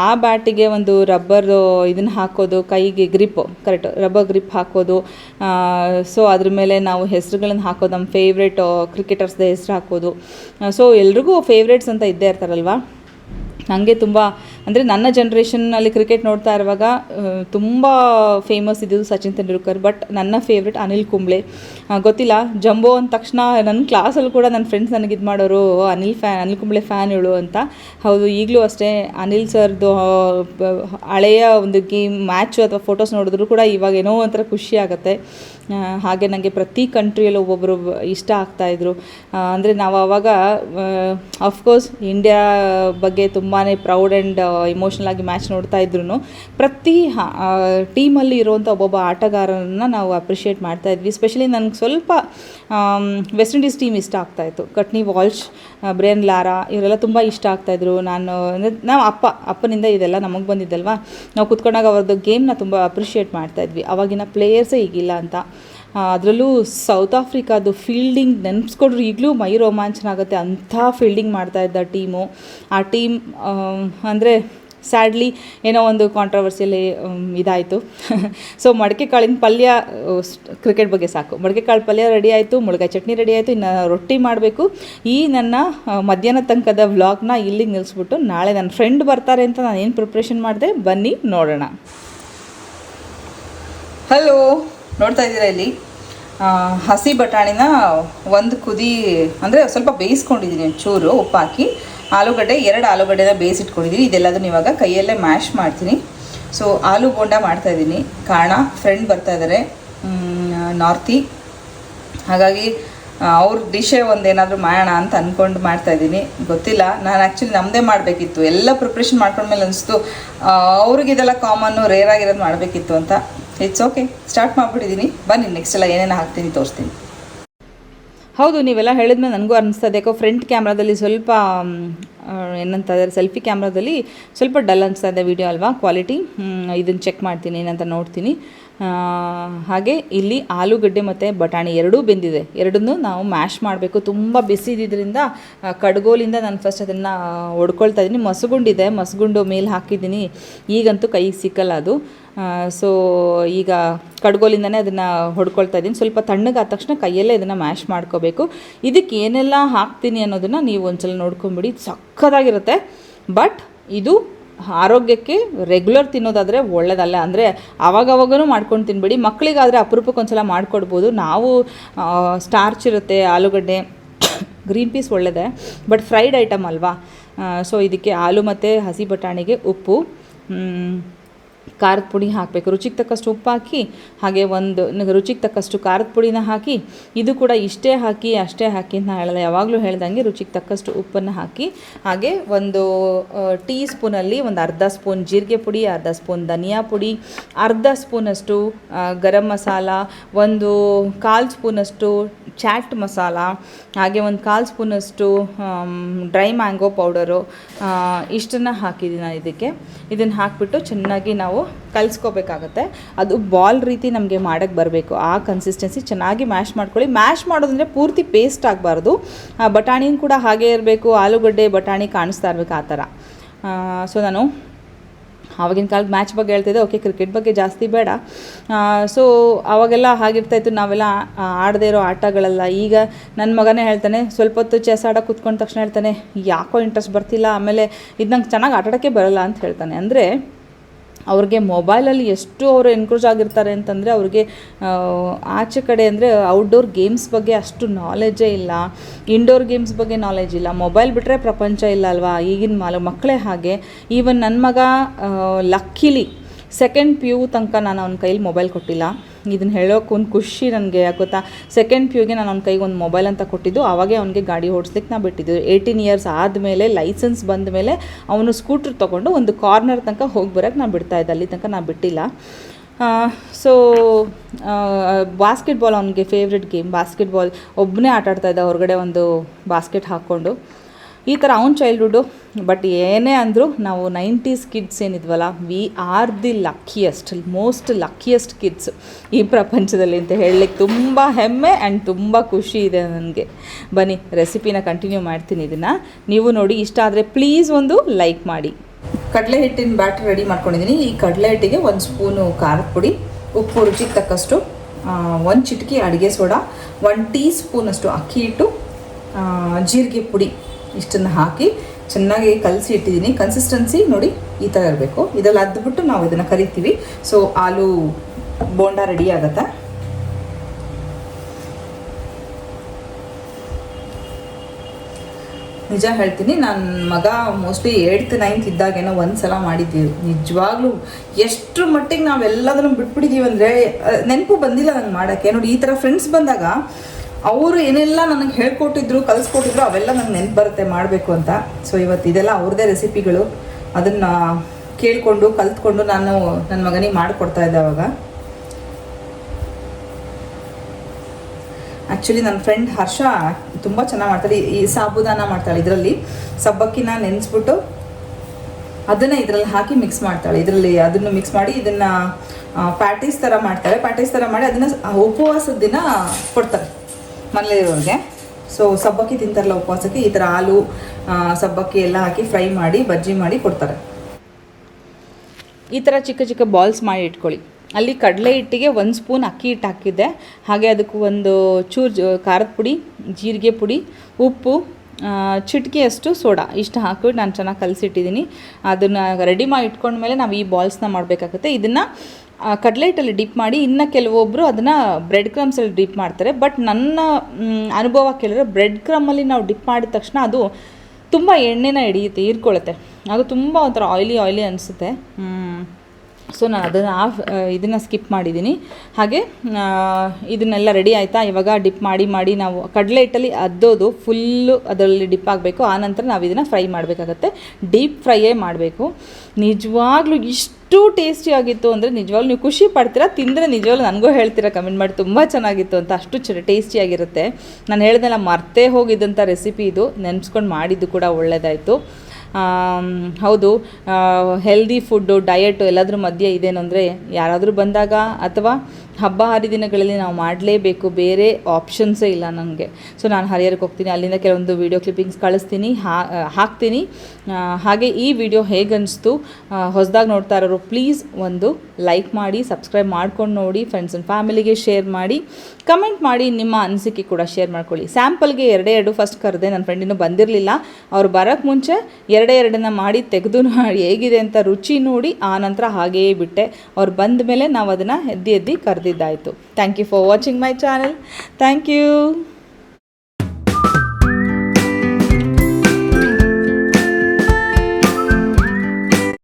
ಆ ಬ್ಯಾಟಿಗೆ ಒಂದು ರಬ್ಬರ್ ಇದನ್ನು ಹಾಕೋದು, ಕೈಗೆ ಗ್ರಿಪ್ ಕರೆಕ್ಟ್ ರಬ್ಬರ್ ಗ್ರಿಪ್ ಹಾಕೋದು. ಸೊ ಅದ್ರ ಮೇಲೆ ನಾವು ಹೆಸರುಗಳನ್ನು ಹಾಕೋದು ನಮ್ಮ ಫೇವ್ರೇಟ್ ಕ್ರಿಕೆಟರ್ಸ್ದ ಹೆಸರು ಹಾಕೋದು. ಸೊ ಎಲ್ರಿಗೂ ಫೇವ್ರೇಟ್ಸ್ ಅಂತ ಇದ್ದೇ ಇರ್ತಾರಲ್ವಾ? ನನಗೆ ತುಂಬ ಅಂದರೆ ನನ್ನ ಜನ್ರೇಷನ್ನಲ್ಲಿ ಕ್ರಿಕೆಟ್ ನೋಡ್ತಾ ಇರುವಾಗ ತುಂಬ ಫೇಮಸ್ ಇದ್ದಿದ್ದು ಸಚಿನ್ ತೆಂಡೂಲ್ಕರ್ ಬಟ್ ನನ್ನ ಫೇವ್ರೆಟ್ ಅನಿಲ್ ಕುಂಬ್ಳೆ. ಗೊತ್ತಿಲ್ಲ, ಜಂಬೋ ಅಂದ ತಕ್ಷಣ ನನ್ನ ಕ್ಲಾಸಲ್ಲಿ ಕೂಡ ನನ್ನ ಫ್ರೆಂಡ್ಸ್ ನನಗೆ ಇದು ಮಾಡೋರು ಅನಿಲ್ ಫ್ಯಾನ್ ಅನಿಲ್ ಕುಂಬ್ಳೆ ಫ್ಯಾನ್ ಹೇಳು ಅಂತ. ಹೌದು, ಈಗಲೂ ಅಷ್ಟೇ ಅನಿಲ್ ಸರ್ದು ಹಳೆಯ ಒಂದು ಗೇಮ್ ಮ್ಯಾಚು ಅಥವಾ ಫೋಟೋಸ್ ನೋಡಿದ್ರು ಕೂಡ ಇವಾಗ ಏನೋ ಒಂಥರ ಖುಷಿ ಆಗುತ್ತೆ. ಹಾಗೆ ನನಗೆ ಪ್ರತಿ ಕಂಟ್ರಿಯಲ್ಲೂ ಒಬ್ಬೊಬ್ಬರು ಇಷ್ಟ ಆಗ್ತಾಯಿದ್ರು ಅಂದರೆ ನಾವು ಆವಾಗ ಅಫ್ಕೋರ್ಸ್ ಇಂಡಿಯಾ ಬಗ್ಗೆ ತುಂಬಾ ಪ್ರೌಡ್ ಆ್ಯಂಡ್ ಇಮೋಷ್ನಲ್ ಆಗಿ ಮ್ಯಾಚ್ ನೋಡ್ತಾ ಇದ್ರು ಪ್ರತಿ ಟೀಮಲ್ಲಿ ಇರುವಂಥ ಒಬ್ಬೊಬ್ಬ ಆಟಗಾರರನ್ನು ನಾವು ಅಪ್ರಿಷಿಯೇಟ್ ಮಾಡ್ತಾ ಇದ್ವಿ. ಸ್ಪೆಷಲಿ ನನಗೆ ಸ್ವಲ್ಪ ವೆಸ್ಟ್ ಇಂಡೀಸ್ ಟೀಮ್ ಇಷ್ಟ ಆಗ್ತಾಯಿತ್ತು ಕಟ್ನಿ ವಾಲ್ಶ್ ಬ್ರೇನ್ ಲಾರಾ ಇವರೆಲ್ಲ ತುಂಬ ಇಷ್ಟ ಆಗ್ತಾಯಿದ್ರು ನಾನು ನಾವು ಅಪ್ಪ, ಅಪ್ಪನಿಂದ ಇದೆಲ್ಲ ನಮಗೆ ಬಂದಿದ್ದಲ್ವಾ? ನಾವು ಕುತ್ಕೊಂಡಾಗ ಅವ್ರದ್ದು ಗೇಮ್ನ ತುಂಬ ಅಪ್ರಿಷಿಯೇಟ್ ಮಾಡ್ತಾಯಿದ್ವಿ ಅವಾಗಿನ ಪ್ಲೇಯರ್ಸೇ ಈಗಿಲ್ಲ ಅಂತ. ಅದರಲ್ಲೂ ಸೌತ್ ಆಫ್ರಿಕಾದು ಫೀಲ್ಡಿಂಗ್ ನೆನ್ಪಿಸ್ಕೊಂಡ್ರು. ಈಗಲೂ ಮೈ ರೋಮಾಂಚನ ಆಗುತ್ತೆ. ಅಂಥ ಫೀಲ್ಡಿಂಗ್ ಮಾಡ್ತಾ ಇದ್ದ ಟೀಮು ಆ ಟೀಮ್ ಅಂದರೆ ಸ್ಯಾಡ್ಲಿ ಏನೋ ಒಂದು ಕಾಂಟ್ರವರ್ಸಿಯಲ್ಲಿ ಇದಾಯಿತು. ಸೊ ಮಡಕೆ ಕಾಳಿನ ಪಲ್ಯ ಕ್ರಿಕೆಟ್ ಬಗ್ಗೆ ಸಾಕು. ಮಡಕೆ ಕಾಳು ಪಲ್ಯ ರೆಡಿ ಆಯಿತು ಮುಳುಗಾಯಿ ಚಟ್ನಿ ರೆಡಿ ಆಯಿತು, ಇನ್ನು ರೊಟ್ಟಿ ಮಾಡಬೇಕು. ಈ ನನ್ನ ಮಧ್ಯಾಹ್ನ ತನಕದ ವ್ಲಾಗ್ನ ಇಲ್ಲಿಗೆ ನಿಲ್ಲಿಸ್ಬಿಟ್ಟು ನಾಳೆ ನನ್ನ ಫ್ರೆಂಡ್ ಬರ್ತಾರೆ ಅಂತ ನಾನು ಏನು ಪ್ರಿಪ್ರೇಷನ್ ಮಾಡಿದೆ? ಬನ್ನಿ ನೋಡೋಣ. ಹಲೋ ನೋಡ್ತಾ ಇದ್ದೀರಾ ಇಲ್ಲಿ? ಹಸಿ ಬಟಾಣಿನ ಒಂದು ಕುದಿ, ಅಂದರೆ ಸ್ವಲ್ಪ ಬೇಯಿಸ್ಕೊಂಡಿದ್ದೀನಿ ಒಂಚೂರು ಉಪ್ಪು ಹಾಕಿ. ಆಲೂಗಡ್ಡೆ, ಎರಡು ಆಲೂಗಡ್ಡೆನ ಬೇಯಿಸಿಟ್ಕೊಂಡಿದ್ದೀನಿ ಇದೆಲ್ಲದನ್ನು ಇವಾಗ ಕೈಯಲ್ಲೇ ಮ್ಯಾಶ್ ಮಾಡ್ತೀನಿ. ಸೊ ಆಲೂ ಬೋಂಡ ಮಾಡ್ತಾಯಿದ್ದೀನಿ ಕಾರಣ ಫ್ರೆಂಡ್ ಬರ್ತಾ ಇದ್ದಾರೆ ನಾರ್ತಿ. ಹಾಗಾಗಿ ಅವ್ರ ಡಿಶೇ ಒಂದು ಏನಾದರೂ ಮಾಡೋಣ ಅಂತ ಅಂದ್ಕೊಂಡು ಮಾಡ್ತಾ ಇದ್ದೀನಿ. ಗೊತ್ತಿಲ್ಲ. ನಾನು ಆ್ಯಕ್ಚುಲಿ ನಮ್ಮದೇ ಮಾಡಬೇಕಿತ್ತು. ಎಲ್ಲ ಪ್ರಿಪ್ರೇಷನ್ ಮಾಡ್ಕೊಂಡ್ಮೇಲೆ ಅನಿಸ್ತು. ಅವ್ರಿಗೆ ಇದೆಲ್ಲ ಕಾಮನ್ನು ರೇರ್ ಆಗಿರೋದು ಮಾಡಬೇಕಿತ್ತು ಅಂತ. ಇಟ್ಸ್ ಓಕೆ ಸ್ಟಾರ್ಟ್ ಮಾಡಿಬಿಟ್ಟಿದ್ದೀನಿ ಬನ್ನಿ ನೆಕ್ಸ್ಟ್ ಎಲ್ಲ ಏನೇನು ಹಾಕ್ತೀನಿ ತೋರಿಸ್ತೀನಿ. ಹೌದು, ನೀವೆಲ್ಲ ಹೇಳಿದ್ಮೇಲೆ ನನಗೂ ಅನಿಸ್ತದೆ ಯಾಕೋ ಫ್ರಂಟ್ ಕ್ಯಾಮ್ರಾದಲ್ಲಿ ಸ್ವಲ್ಪ ಏನಂತ ಅಂದರೆ ಸೆಲ್ಫಿ ಕ್ಯಾಮ್ರಾದಲ್ಲಿ ಸ್ವಲ್ಪ ಡಲ್ ಅನಿಸ್ತಾ ಇದೆ ವಿಡಿಯೋ ಅಲ್ವಾ ಕ್ವಾಲಿಟಿ ಇದನ್ನು ಚೆಕ್ ಮಾಡ್ತೀನಿ ಏನಂತ ನೋಡ್ತೀನಿ. ಹಾಗೆ ಇಲ್ಲಿ ಆಲೂಗಡ್ಡೆ ಮತ್ತು ಬಟಾಣಿ ಎರಡೂ ಬೆಂದಿದೆ. ಎರಡನ್ನೂ ನಾವು ಮ್ಯಾಶ್ ಮಾಡಬೇಕು. ತುಂಬ ಬಿಸಿದಿದ್ದರಿಂದ ಆ, ಕಡ್ಗೋಲಿಂದ ನಾನು ಫಸ್ಟ್ ಅದನ್ನು ಹೊಡ್ಕೊಳ್ತಾ ಇದ್ದೀನಿ. ಮಸಗುಂಡಿದೆ. ಮಸುಗುಂಡು ಮೇಲೆ ಹಾಕಿದ್ದೀನಿ. ಈಗಂತೂ ಕೈಗೆ ಸಿಕ್ಕಲ್ಲ ಅದು. ಸೊ ಈಗ ಕಡ್ಗೋಲಿಂದನೇ ಅದನ್ನು ಹೊಡ್ಕೊಳ್ತಾ ಇದ್ದೀನಿ. ಸ್ವಲ್ಪ ತಣ್ಣಗಾದ ತಕ್ಷಣ ಕೈಯಲ್ಲೇ ಇದನ್ನು ಮ್ಯಾಶ್ ಮಾಡ್ಕೋಬೇಕು. ಇದಕ್ಕೆ ಏನೆಲ್ಲ ಹಾಕ್ತೀನಿ ಅನ್ನೋದನ್ನು ನೀವು ಒಂದ್ಸಲ ನೋಡ್ಕೊಂಬಿಡಿ. ಸಖತ್ತಾಗಿರುತ್ತೆ ಬಟ್ ಇದು ಆರೋಗ್ಯಕ್ಕೆ ರೆಗ್ಯುಲರ್ ತಿನ್ನೋದಾದರೆ ಒಳ್ಳೇದಲ್ಲ. ಅಂದರೆ ಆವಾಗವಾಗೂ ಮಾಡ್ಕೊಂಡು ತಿನ್ಬೇಡಿ. ಮಕ್ಕಳಿಗಾದರೆ ಅಪರೂಪಕ್ಕೆ ಒಂದ್ಸಲ ಮಾಡಿಕೊಡ್ಬೋದು. ನಾವು ಸ್ಟಾರ್ಚ್ ಇರುತ್ತೆ, ಆಲೂಗಡ್ಡೆ ಗ್ರೀನ್ ಪೀಸ್ ಒಳ್ಳೆಯದೇ ಬಟ್ ಫ್ರೈಡ್ ಐಟಮ್ ಅಲ್ವಾ? ಸೊ ಇದಕ್ಕೆ ಆಲೂ ಮತ್ತು ಹಸಿ ಬಟಾಣಿಗೆ ಉಪ್ಪು ಖಾರದ ಪುಡಿ ಹಾಕಬೇಕು. ರುಚಿಗೆ ತಕ್ಕಷ್ಟು ಉಪ್ಪು ಹಾಕಿ, ಹಾಗೆ ಒಂದು ರುಚಿಗೆ ತಕ್ಕಷ್ಟು ಖಾರದ ಪುಡಿನ ಹಾಕಿ, ಇದು ಕೂಡ ಇಷ್ಟೇ ಹಾಕಿ, ಅಷ್ಟೇ ಹಾಕಿ ಅಂತ ಹೇಳಿದೆ ಯಾವಾಗಲೂ ಹೇಳ್ದಂಗೆ ರುಚಿಗೆ ತಕ್ಕಷ್ಟು ಉಪ್ಪನ್ನು ಹಾಕಿ, ಹಾಗೆ ಒಂದು ಟೀ ಸ್ಪೂನಲ್ಲಿ ಒಂದು ಅರ್ಧ ಸ್ಪೂನ್ ಜೀರಿಗೆ ಪುಡಿ, ಅರ್ಧ ಸ್ಪೂನ್ ಧನಿಯಾ ಪುಡಿ, ಅರ್ಧ ಸ್ಪೂನಷ್ಟು ಗರಂ ಮಸಾಲ, ಒಂದು ಕಾಲು ಸ್ಪೂನಷ್ಟು ಚಾಟ್ ಮಸಾಲ, ಹಾಗೆ ಒಂದು ಕಾಲು ಸ್ಪೂನಷ್ಟು ಡ್ರೈ ಮ್ಯಾಂಗೋ ಪೌಡರು ಇಷ್ಟನ್ನು ಹಾಕಿದ್ದೀನಿ ನಾನು ಇದಕ್ಕೆ. ಇದನ್ನು ಹಾಕಿಬಿಟ್ಟು ಚೆನ್ನಾಗಿ ನಾವು ಕಲಿಸ್ಕೋಬೇಕಾಗತ್ತೆ. ಅದು ಬಾಲ್ ರೀತಿ ನಮಗೆ ಮಾಡೋಕ್ಕೆ ಬರಬೇಕು. ಆ ಕನ್ಸಿಸ್ಟೆನ್ಸಿ ಚೆನ್ನಾಗಿ ಮ್ಯಾಶ್ ಮಾಡ್ಕೊಳ್ಳಿ. ಮ್ಯಾಶ್ ಮಾಡೋದಂದರೆ ಪೂರ್ತಿ ಪೇಸ್ಟ್ ಆಗಬಾರ್ದು. ಬಟಾಣಿನ ಕೂಡ ಹಾಗೆ ಇರಬೇಕು. ಆಲೂಗಡ್ಡೆ, ಬಟಾಣಿ ಕಾಣಿಸ್ತಾ ಇರಬೇಕು ಆ ಥರ. ಸೊ ನಾನು ಆವಾಗಿನ ಕಾಲದ ಮ್ಯಾಚ್ ಬಗ್ಗೆ ಹೇಳ್ತಿದ್ದೆ ಓಕೆ ಕ್ರಿಕೆಟ್ ಬಗ್ಗೆ ಜಾಸ್ತಿ ಬೇಡ. ಸೊ ಅವಾಗೆಲ್ಲ ಹಾಗಿರ್ತಾಯಿತ್ತು ನಾವೆಲ್ಲ ಆಡದೇ ಇರೋ ಆಟಗಳೆಲ್ಲ. ಈಗ ನನ್ನ ಮಗನೇ ಹೇಳ್ತಾನೆ, ಸ್ವಲ್ಪ ಹೊತ್ತು ಚೆಸ್ ಆಡೋಕೆ ಕುತ್ಕೊಂಡ ತಕ್ಷಣ ಹೇಳ್ತಾನೆ, ಯಾಕೋ ಇಂಟ್ರೆಸ್ಟ್ ಬರ್ತಿಲ್ಲ. ಆಮೇಲೆ ಇದು ನಂಗೆ ಚೆನ್ನಾಗಿ ಆಟಾಡೋಕ್ಕೆ ಬರಲ್ಲ ಅಂತ ಹೇಳ್ತಾನೆ. ಅಂದರೆ ಅವ್ರಿಗೆ ಮೊಬೈಲಲ್ಲಿ ಎಷ್ಟು ಅವರು ಎನ್ಕ್ರೋಜ್ ಆಗಿರ್ತಾರೆ ಅಂತಂದರೆ ಅವ್ರಿಗೆ ಆಚೆ ಕಡೆ ಅಂದರೆ ಔಟ್ಡೋರ್ ಗೇಮ್ಸ್ ಬಗ್ಗೆ ಅಷ್ಟು ನಾಲೆಜೇ ಇಲ್ಲ. ಇಂಡೋರ್ ಗೇಮ್ಸ್ ಬಗ್ಗೆ ನಾಲೆಜ್ ಇಲ್ಲ. ಮೊಬೈಲ್ ಬಿಟ್ಟರೆ ಪ್ರಪಂಚ ಇಲ್ಲ ಅಲ್ವಾ? ಈಗಿನ ಮಾಲ ಮಕ್ಕಳೇ ಹಾಗೆ. ಈವನ್ ನನ್ನ ಮಗ ಲಕ್ಕಿಲಿ ಸೆಕೆಂಡ್ ಪಿ ಯು ತನಕ ನಾನು ಅವನ ಕೈಲಿ ಮೊಬೈಲ್ ಕೊಟ್ಟಿಲ್ಲ. ಇದನ್ನು ಹೇಳೋಕೆ ಒಂದು ಖುಷಿ ನನಗೆ ಯಾಕೊತ್ತಾ ಸೆಕೆಂಡ್ ಪ್ಯೂಗೆ ನಾನು ಅವ್ನ ಕೈಗೆ ಒಂದು ಮೊಬೈಲ್ ಅಂತ ಕೊಟ್ಟಿದ್ದು, ಅವಾಗೇ ಅವನಿಗೆ ಗಾಡಿ ಓಡಿಸ್ಲಿಕ್ಕೆ ನಾ ಬಿಟ್ಟಿದ್ದು. ಏಯ್ಟೀನ್ ಇಯರ್ಸ್ ಆದಮೇಲೆ ಲೈಸೆನ್ಸ್ ಬಂದ ಮೇಲೆ ಅವನು ಸ್ಕೂಟ್ರ್ ತೊಗೊಂಡು ಒಂದು ಕಾರ್ನರ್ ತನಕ ಹೋಗಿ ಬರೋಕ್ಕೆ ನಾನು ಬಿಡ್ತಾ ಇದ್ದೆ. ಅಲ್ಲಿ ತನಕ ನಾನು ಬಿಟ್ಟಿಲ್ಲ. ಸೊ ಬಾಸ್ಕೆಟ್ಬಾಲ್ ಅವನಿಗೆ ಫೇವ್ರೆಟ್ ಗೇಮ್ ಬಾಸ್ಕೆಟ್ಬಾಲ್ ಒಬ್ಬನೇ ಆಟಾಡ್ತಾ ಇದ್ದ, ಹೊರಗಡೆ ಒಂದು ಬಾಸ್ಕೆಟ್ ಹಾಕ್ಕೊಂಡು. ಈ ಥರ ಅವ್ನ ಚೈಲ್ಡ್ಹುಡ್ಡು ಬಟ್ ಏನೇ ಅಂದರೂ ನಾವು nineties kids ಏನಿದ್ವಲ್ಲ we are the luckiest most luckiest kids ಈ ಪ್ರಪಂಚದಲ್ಲಿ ಅಂತ ಹೇಳಲಿಕ್ಕೆ ತುಂಬ ಹೆಮ್ಮೆ ಆ್ಯಂಡ್ ತುಂಬ ಖುಷಿ ಇದೆ ನನಗೆ. ಬನ್ನಿ ರೆಸಿಪಿನ ಕಂಟಿನ್ಯೂ ಮಾಡ್ತೀನಿ ಇದನ್ನು. ನೀವು ನೋಡಿ, ಇಷ್ಟ ಆದರೆ ಪ್ಲೀಸ್ ಒಂದು ಲೈಕ್ ಮಾಡಿ. ಕಡಲೆ ಹಿಟ್ಟಿನ ಬ್ಯಾಟರ್ ರೆಡಿ ಮಾಡ್ಕೊಂಡಿದ್ದೀನಿ. ಈ ಕಡಲೆ ಹಿಟ್ಟಿಗೆ ಒಂದು ಸ್ಪೂನು ಖಾರದ ಪುಡಿ, ಉಪ್ಪು ರುಚಿಗೆ ತಕ್ಕಷ್ಟು ಒಂದು ಚಿಟಕಿ ಅಡುಗೆ ಸೋಡಾ ಒನ್ ಟೀ ಸ್ಪೂನಷ್ಟು ಅಕ್ಕಿ ಹಿಟ್ಟು ಜೀರಿಗೆ ಪುಡಿ. ಇಷ್ಟನ್ನು ಹಾಕಿ ಚೆನ್ನಾಗಿ ಕಲಸಿ ಇಟ್ಟಿದ್ದೀನಿ. ಕನ್ಸಿಸ್ಟೆನ್ಸಿ ನೋಡಿ ಈ ಥರ ಇರಬೇಕು. ಇದರಲ್ಲಿ ಅದ್ಬಿಟ್ಟು ನಾವು ಇದನ್ನು ಕರಿತೀವಿ. ಸೊ ಆಲೂ ಬೋಂಡ ರೆಡಿ ಆಗುತ್ತೆ? ನಿಜ ಹೇಳ್ತೀನಿ ನನ್ನ ಮಗ ಮೋಸ್ಟ್ಲಿ ಏಯ್ತ್ ನೈನ್ತ್ ಇದ್ದಾಗೇನೋ ಒಂದು ಸಲ ಮಾಡಿದ್ದೀವಿ ನಿಜವಾಗ್ಲೂ ಎಷ್ಟು ಮಟ್ಟಿಗೆ ನಾವೆಲ್ಲದನ್ನು ಬಿಟ್ಬಿಟ್ಟಿದ್ದೀವಿ ಅಂದರೆ ನೆನಪು ಬಂದಿಲ್ಲ ನಂಗೆ ಮಾಡೋಕ್ಕೆ. ನೋಡಿ, ಈ ಥರ ಫ್ರೆಂಡ್ಸ್ ಬಂದಾಗ ಅವರು ಏನೆಲ್ಲ ನನಗೆ ಹೇಳ್ಕೊಟ್ಟಿದ್ರು, ಕಲಿಸ್ಕೊಟ್ಟಿದ್ರು, ಅವೆಲ್ಲ ನನಗೆ ನೆನಪು ಬರುತ್ತೆ, ಮಾಡಬೇಕು ಅಂತ. ಸೊ ಇವತ್ತು ಇದೆಲ್ಲ ಅವ್ರದ್ದೇ ರೆಸಿಪಿಗಳು. ಅದನ್ನು ಕೇಳಿಕೊಂಡು, ಕಲ್ತ್ಕೊಂಡು ನಾನು ನನ್ನ ಮಗನಿಗೆ ಮಾಡಿಕೊಡ್ತಾ ಇದ್ದೆ ಅವಾಗ. ಆ್ಯಕ್ಚುಲಿ ನನ್ನ ಫ್ರೆಂಡ್ ಹರ್ಷ ತುಂಬ ಚೆನ್ನಾಗಿ ಮಾಡ್ತಾಳೆ. ಈ- ಸಾಬುದಾನ ಮಾಡ್ತಾಳೆ ಇದರಲ್ಲಿ. ಸಬ್ಬಕ್ಕಿನ ನೆನೆಸ್ಬಿಟ್ಟು ಅದನ್ನು ಇದರಲ್ಲಿ ಹಾಕಿ ಮಿಕ್ಸ್ ಮಾಡ್ತಾಳೆ. ಇದರಲ್ಲಿ ಅದನ್ನು ಮಿಕ್ಸ್ ಮಾಡಿ ಇದನ್ನು ಪ್ಯಾಟೀಸ್ ಥರ ಮಾಡ್ತಾಳೆ. ಪ್ಯಾಟೀಸ್ ಥರ ಮಾಡಿ ಅದನ್ನು ಉಪವಾಸದ ದಿನ ಕೊಡ್ತಾರೆ. ಮನೇಲಿರೋರಿಗೆ ಸೊ ಸಬ್ಬಕ್ಕಿ ತಿಂತಾರಲ್ಲ ಉಪವಾಸಕ್ಕೆ, ಈ ಥರ ಹಾಲು ಸಬ್ಬಕ್ಕಿ ಎಲ್ಲ ಹಾಕಿ ಫ್ರೈ ಮಾಡಿ, ಬಜ್ಜಿ ಮಾಡಿ ಕೊಡ್ತಾರೆ. ಈ ಥರ ಚಿಕ್ಕ ಚಿಕ್ಕ ಬಾಲ್ಸ್ ಮಾಡಿ ಇಟ್ಕೊಳ್ಳಿ. ಅಲ್ಲಿ ಕಡಲೆ ಹಿಟ್ಟಿಗೆ ಒಂದು ಸ್ಪೂನ್ ಅಕ್ಕಿ ಹಿಟ್ಟು ಹಾಕಿದ್ದೆ. ಹಾಗೆ ಅದಕ್ಕೆ ಒಂದು ಚೂರು ಖಾರದ ಪುಡಿ, ಜೀರಿಗೆ ಪುಡಿ, ಉಪ್ಪು ಚಿಟಿಕೆಯಷ್ಟು ಸೋಡಾ. ಇಷ್ಟು ಹಾಕಿಬಿಟ್ಟು ನಾನು ಚೆನ್ನಾಗಿ ಕಲಸಿಟ್ಟಿದ್ದೀನಿ. ಅದನ್ನು ರೆಡಿ ಮಾಡಿ ಇಟ್ಕೊಂಡ್ಮೇಲೆ ನಾವು ಈ ಬಾಲ್ಸ್ನ ಮಾಡಬೇಕಾಗುತ್ತೆ. ಇದನ್ನು ಕಡಲೆ ಹಿಟ್ಟಲ್ಲಿ ಡಿಪ್ ಮಾಡಿ ಇನ್ನು ಕೆಲವೊಬ್ಬರು ಅದನ್ನು ಬ್ರೆಡ್ ಕ್ರಮ್ಸಲ್ಲಿ ಡಿಪ್ ಮಾಡ್ತಾರೆ. ಬಟ್ ನನ್ನ ಅನುಭವ ಕೇಳಿದ್ರೆ ಬ್ರೆಡ್ ಕ್ರಮಲ್ಲಿ ನಾವು ಡಿಪ್ ಮಾಡಿದ ತಕ್ಷಣ ಅದು ತುಂಬ ಎಣ್ಣೆನ ಹಿಡಿಯುತ್ತೆ, ಹೀರ್ಕೊಳ್ಳುತ್ತೆ. ಅದು ತುಂಬ ಒಂಥರ ಆಯ್ಲಿ ಆಯ್ಲಿ ಅನಿಸುತ್ತೆ. ಸೊ ನಾನು ಅದನ್ನು ಆ ಇದನ್ನು ಸ್ಕಿಪ್ ಮಾಡಿದ್ದೀನಿ ಹಾಗೆ ಇದನ್ನೆಲ್ಲ ರೆಡಿ ಆಯಿತಾ? ಇವಾಗ ಡಿಪ್ ಮಾಡಿ ಮಾಡಿ ನಾವು ಕಡಲೆ ಹಿಟ್ಟಲ್ಲಿ ಅದ್ದೋದು ಫುಲ್ಲು ಅದರಲ್ಲಿ ಡಿಪ್ ಆಗಬೇಕು. ಆನಂತರ ನಾವು ಇದನ್ನು ಫ್ರೈ ಮಾಡಬೇಕಾಗತ್ತೆ. ಡೀಪ್ ಫ್ರೈಯೇ ಮಾಡಬೇಕು. ನಿಜವಾಗ್ಲೂ ಇಷ್ಟು ಟೇಸ್ಟಿಯಾಗಿತ್ತು ಅಂದರೆ ನಿಜವಾಗ್ಲೂ ನೀವು ಖುಷಿ ಪಡ್ತೀರಾ? ತಿಂದರೆ ನಿಜವಾಗ್ಲೂ ನನಗೂ ಹೇಳ್ತೀರಾ? ಕಮೆಂಟ್ ಮಾಡಿ. ತುಂಬ ಚೆನ್ನಾಗಿತ್ತು ಅಂತ. ಅಷ್ಟು ಚ ಟೇಸ್ಟಿಯಾಗಿರುತ್ತೆ ನಾನು ಹೇಳ್ದೆಲ್ಲ ಮರ್ತೇ ಹೋಗಿದ್ದಂಥ ರೆಸಿಪಿ ಇದು. ನೆನೆಸ್ಕೊಂಡು ಮಾಡಿದ್ದು ಕೂಡ ಒಳ್ಳೆಯದಾಯಿತು ಹೌದು ಹೆಲ್ದಿ ಫುಡ್ಡು ಡಯಟು ಎಲ್ಲದ್ರ ಮಧ್ಯೆ ಇದೇನು ಅಂದರೆ ಯಾರಾದರೂ ಬಂದಾಗ ಅಥವಾ ಹಬ್ಬ ಹರಿದಿನಗಳಲ್ಲಿ ನಾವು ಮಾಡಲೇಬೇಕು, ಬೇರೆ ಆಪ್ಷನ್ಸೇ ಇಲ್ಲ ನನಗೆ ಸೊ ನಾನು ಹರಿಹರಕ್ಕೆ ಹೋಗ್ತೀನಿ, ಅಲ್ಲಿಂದ ಕೆಲವೊಂದು ವೀಡಿಯೋ ಕ್ಲಿಪ್ಪಿಂಗ್ಸ್ ಕಳಿಸ್ತೀನಿ ಹಾಕ್ತೀನಿ. ಹಾಗೆ ಈ ವಿಡಿಯೋ ಹೇಗನ್ನಿಸ್ತು ಹೊಸದಾಗಿ ನೋಡ್ತಾ ಇರೋರು ಪ್ಲೀಸ್ ಒಂದು ಲೈಕ್ ಮಾಡಿ ಸಬ್ಸ್ಕ್ರೈಬ್ ಮಾಡ್ಕೊಂಡು ನೋಡಿ ಫ್ರೆಂಡ್ಸ್ ಆ್ಯಂಡ್ ಫ್ಯಾಮಿಲಿಗೆ ಶೇರ್ ಮಾಡಿ ಕಮೆಂಟ್ ಮಾಡಿ, ನಿಮ್ಮ ಅನಿಸಿಕೆ ಕೂಡ ಶೇರ್ ಮಾಡ್ಕೊಳ್ಳಿ. ಸ್ಯಾಂಪಲ್ಗೆ ಎರಡೇ ಎರಡು ಫಸ್ಟ್ ಕರೆದೆ ನನ್ನ ಫ್ರೆಂಡಿನೂ ಬಂದಿರಲಿಲ್ಲ. ಅವ್ರು ಬರೋಕ್ಕೆ ಮುಂಚೆ ಎರಡೇ ಎರಡನ್ನ ಮಾಡಿ ತೆಗೆದು ಹೇಗಿದೆ ಅಂತ ರುಚಿ ನೋಡಿ, ಆ ನಂತರ ಹಾಗೆಯೇ ಬಿಟ್ಟೆ. ಅವ್ರು ಬಂದ ಮೇಲೆ ನಾವು ಅದನ್ನು ಎದ್ದಿ ಎದ್ದಿ ಕರೆದಿದ್ದಾಯಿತು thank you for watching my channel thank you